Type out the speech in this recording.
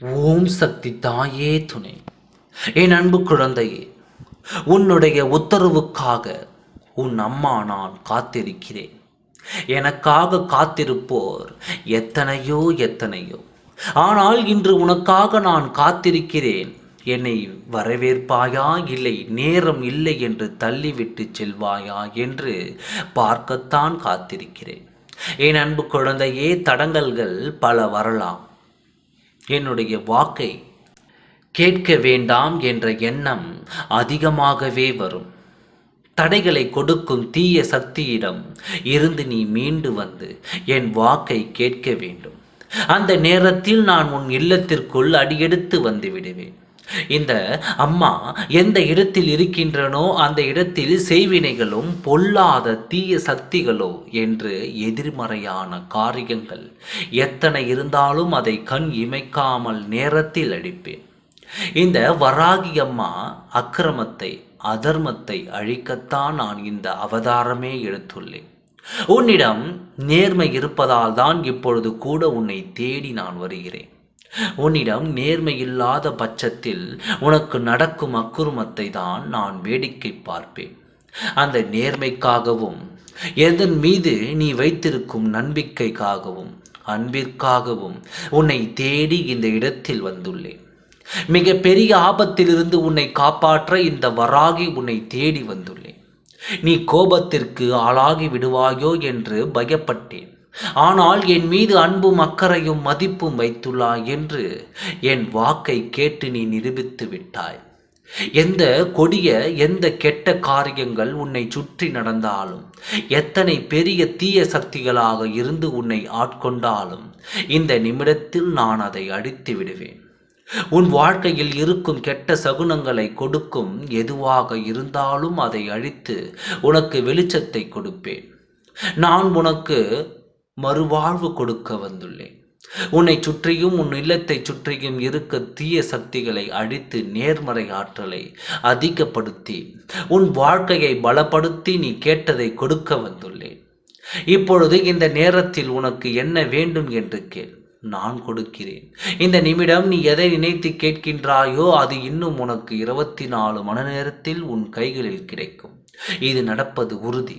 ஓம் சக்தி தாயே துணை. என் அன்பு குழந்தையே உன்னுடைய உத்தரவுக்காக உன் அம்மா நான் காத்திருக்கிறேன். எனக்காக காத்திருப்போர் எத்தனையோ எத்தனையோ. ஆனால் இன்று உனக்காக நான் காத்திருக்கிறேன். என்னை வரவேற்பாயா? இல்லை நேரம் இல்லை என்று தள்ளிவிட்டு செல்வாயா என்று பார்க்கத்தான் காத்திருக்கிறேன். என் அன்பு குழந்தையே தடங்கல்கள் பல வரலாம். என்னுடைய வாக்கை கேட்க வேண்டாம் என்ற எண்ணம் அதிகமாகவே வரும். தடைகளை கொடுக்கும் தீய சக்தியிடம் இருந்து நீ மீண்டு வந்து என் வாக்கை கேட்க வேண்டும். அந்த நேரத்தில் நான் உன் இல்லத்திற்குள் அடியெடுத்து வந்து விடுவேன். இந்த அம்மா எந்த இடத்தில் இருக்கின்றனோ அந்த இடத்தில் செய்வினைகளும் பொல்லாத தீய சக்திகளோ என்று எதிர்மறையான காரியங்கள். எத்தனை இருந்தாலும் அதை கண் இமைக்காமல் நேரத்தில் அடிப்பேன். இந்த வராகி அம்மா அக்கிரமத்தை அதர்மத்தை அழிக்கத்தான் நான் இந்த அவதாரமே எடுத்துள்ளேன். உன்னிடம் நேர்மை இருப்பதால் தான் இப்பொழுது கூட உன்னை தேடி நான் வருகிறேன். உன்னிடம் நேர்மை இல்லாத பட்சத்தில் உனக்கு நடக்கும் அக்குருமத்தை தான் நான் வேடிக்கை பார்ப்பேன். அந்த நேர்மைக்காகவும் எதன் மீது நீ வைத்திருக்கும் நம்பிக்கைக்காகவும் அன்பிற்காகவும் உன்னை தேடி இந்த இடத்தில் வந்துள்ளேன். மிக பெரிய ஆபத்திலிருந்து உன்னை காப்பாற்ற இந்த வராகி உன்னை தேடி வந்துள்ளேன். நீ கோபத்திற்கு ஆளாகி விடுவாயோ என்று பயப்பட்டேன். ஆனால் என் மீது அன்பும் அக்கறையும் மதிப்பும் வைத்துள்ளாய் என்று என் வாக்கை கேட்டு நீ நிரூபித்து விட்டாய். எந்த கொடிய எந்த கெட்ட காரியங்கள் உன்னை சுற்றி நடந்தாலும் எத்தனை பெரிய தீய சக்திகளாக இருந்து உன்னை ஆட்கொண்டாலும் இந்த நிமிடத்தில் நான் அதை அடித்து விடுவேன். உன் வாழ்க்கையில் இருக்கும் கெட்ட சகுனங்களை கொடுக்கும் எதுவாக இருந்தாலும் அதை அழித்து உனக்கு வெளிச்சத்தை கொடுப்பேன். நான் உனக்கு மறுவாழ்வு கொடுக்க வந்துள்ளேன். உன்னை சுற்றியும் உன் இல்லத்தை சுற்றியும் இருக்க தீய சக்திகளை அழித்து நேர்மறை ஆற்றலை அதிகப்படுத்தி உன் வாழ்க்கையை பலப்படுத்தி நீ கேட்டதை கொடுக்க வந்துள்ளேன். இப்பொழுது இந்த நேரத்தில் உனக்கு என்ன வேண்டும் என்று கேள். நான் கொடுக்கிறேன். இந்த நிமிடம் நீ எதை நினைத்து கேட்கின்றாயோ அது இன்னும் உனக்கு இருபத்தி நாலு மணி நேரத்தில் உன் கைகளில் கிடைக்கும். இது நடப்பது உறுதி.